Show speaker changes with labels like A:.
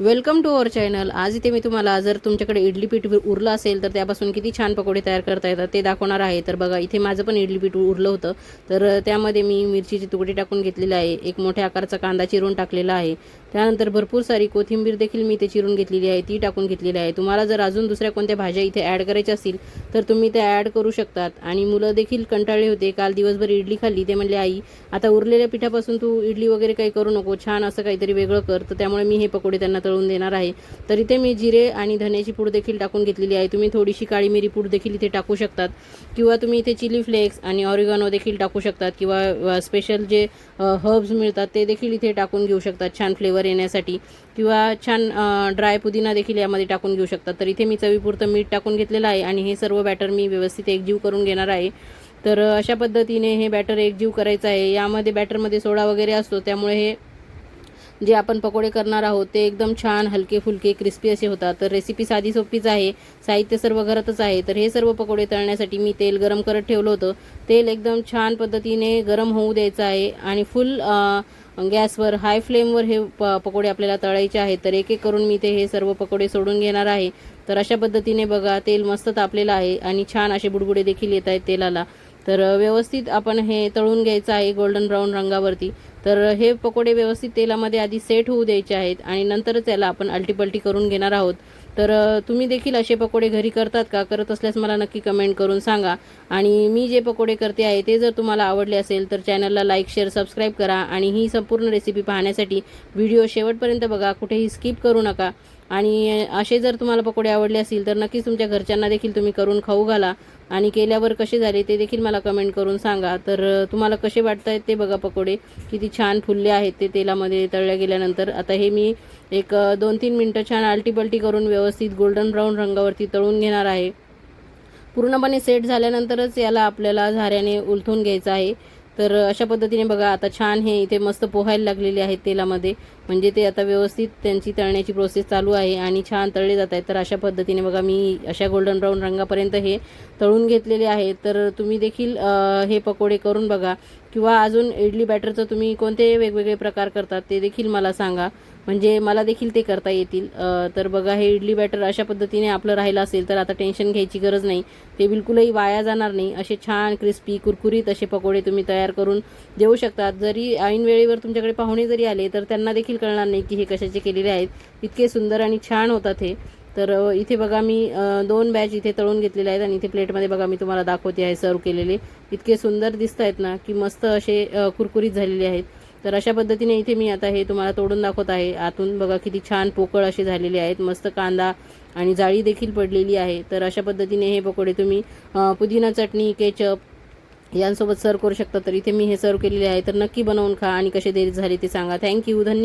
A: Welcome to our channel आज इथे मी तुम्हाला जर तुमच्याकडे इडली पीठ उरलं असेल तर त्यापासून किती छान पकोडे तयार करता येतात ते दाखवणार आहे. तर बघा इथे माझं पण इडली पीठ उरलं होतं. तर त्यामध्ये मी मिरचीची तुकडे टाकून घेतलेले आहे. एक मोठ्या आकाराचा कांदा चिरून टाकलेला आहे. त्यानंतर भरपूर सारी कोथिंबीर देखील मी ते चिरून घेतलेली आहे ती टाकून घेतलेली आहे. तुम्हाला जर अजून दुसऱ्या कोणत्या भाज्या इथे ॲड करायच्या असतील तर तुम्ही त्या ॲड करू शकतात. आणि मुलं देखील कंटाळले होते काल दिवसभर इडली खाल्ली ते म्हणले आई आता उरलेल्या पिठापासून तू इडली वगैरे काही करू नको छान असं काहीतरी वेगळं कर. तर त्यामुळे मी हे पकोडे त्यांना तळून देणार आहे. तर इथे मी जिरे आणि धन्याची पूड देखील टाकून घेतलेली आहे. तुम्ही थोडीशी काळी मिरी पूड देखील इथे टाकू शकतात. किंवा तुम्ही इथे चिली फ्लेक्स आणि ऑरिगॉनो देखील टाकू शकतात. किंवा स्पेशल जे हर्ब्स मिळतात ते देखील इथे टाकून घेऊ शकतात. छान फ्लेवर येण्यासाठी किंवा छान ड्राय पुदिना देखील यामध्ये टाकून घेऊ शकतात. तर इथे मी चवीपुरतं मीठ टाकून घेतलेलं आहे आणि हे सर्व बॅटर मी व्यवस्थित एकजीव करून घेणार आहे. तर अशा पद्धतीने हे बॅटर एकजीव करायचं आहे. यामध्ये बॅटरमध्ये सोडा वगैरे असतो त्यामुळे हे जे आपण पकोडे करणार आहोत ते एकदम छान हलके फुलके क्रिस्पी असे होतात. तर रेसिपी साधी सोपीच आहे साहित्य सर्व घरातच आहे. तर हे सर्व पकोडे तळण्यासाठी मी तेल गरम करत ठेवलं होतं. तेल एकदम छान पद्धतीने गरम होऊ द्यायचं आहे आणि फुल गॅसवर हाय फ्लेमवर हे प पकोडे आपल्याला तळायचे आहेत. तर एक एक करून मी ते हे सर्व पकोडे सोडून घेणार आहे. तर अशा पद्धतीने बघा तेल मस्त तापलेलं आहे आणि छान असे बुडबुडे देखील येत आहेत तेलाला. तर व्यवस्थित आपण हे तळून घ्यायचं आहे गोल्डन ब्राऊन रंगावरती. तर हे पकोडे व्यवस्थित तेलामध्ये आधी सेट होऊ द्यायचे आहेत आणि नंतरच याला आपण अल्टीपल्टी करून घेणार आहोत. तर तुम्ही देखील असे पकोडे घरी करतात का? करत असल्यास मला नक्की कमेंट करून सांगा. आणि मी जे पकोडे करते आहे ते जर तुम्हाला आवडले असेल तर चॅनलला लाईक शेअर सबस्क्राईब करा. आणि ही संपूर्ण रेसिपी पाहण्यासाठी व्हिडिओ शेवटपर्यंत बघा. कुठेही स्किप करू नका. आणि असे जर तुम्हाला पकोडे आवडले असतील तर नक्कीच तुमच्या घरच्यांना देखील तुम्ही करून खाऊ घाला. आणि केल्यावर कसे झाले ते देखील मला कमेंट करून सांगा. तर तुम्हाला कसे वाटत आहेत ते बघा पकोडे. किती छान फुलले आहेत ते तेलामध्ये तळल्या गेल्यानंतर. आता हे मी एक दोन तीन मिनटं छान आलटीपलटी करून व्यवस्थित व्यवस्थित गोल्डन ब्राऊन रंगावरती तळून घेणार आहे. पूर्णपणे सेट झाल्यानंतरच याला आपल्याला झाऱ्याने उलथून घ्यायचं आहे. तर अशा पद्धतीने बघा आता छान हे इथे मस्त पोहायला लागलेले आहेत तेलामध्ये. म्हणजे ते आता व्यवस्थित त्यांची तळण्याची प्रोसेस चालू आहे आणि छान तळले जात आहेत. तर अशा पद्धतीने बघा मी अशा गोल्डन ब्राऊन रंगापर्यंत हे तळून घेतलेले आहे. तर तुम्ही देखील हे पकोडे करून बघा. किंवा अजून इडली बॅटरचं तुम्ही कोणते वेगवेगळे प्रकार करतात ते देखील मला सांगा. म्हणजे मला देखील ते करता येतील. तर बघा हे इडली बॅटर अशा पद्धतीने आपलं राहिलं असेल तर आता टेन्शन घ्यायची गरज नाही. ते बिलकुलही वाया जाणार नाही. असे छान क्रिस्पी कुरकुरीत असे पकोडे तुम्ही तयार करून देऊ शकतात जरी ऐन वेळेवर तुमच्याकडे पाहुणे जरी आले तर त्यांना देखील कळणार नाही की हे कशाचे केलेले आहेत. इतके सुंदर आणि छान होतात हे. तर इथे बघा मी दोन बॅच इथे तळून घेतलेले आहेत आणि इथे प्लेटमध्ये बघा मी तुम्हाला दाखवते आहे सर्व केलेले. इतके सुंदर दिसत आहेत ना की मस्त असे कुरकुरीत झालेले आहेत. तर अशा पद्धतीने इथे मी आता हे तुम्हाला तोडून दाखवत आहे. आतून बघा किती छान पोकळ असे झालेले आहेत. मस्त कांदा आणि जाळी देखील पडलेली आहे. तर अशा पद्धतीने हे पकोडे तुम्ही पुदिना चटणी केचप यांसोबत सर्व करू शकता. तर इथे मी हे सर्व केलेले आहे. तर नक्की बनवून खा आणि कसे देरी झाले ते सांगा. थँक्यू धन्यवाद.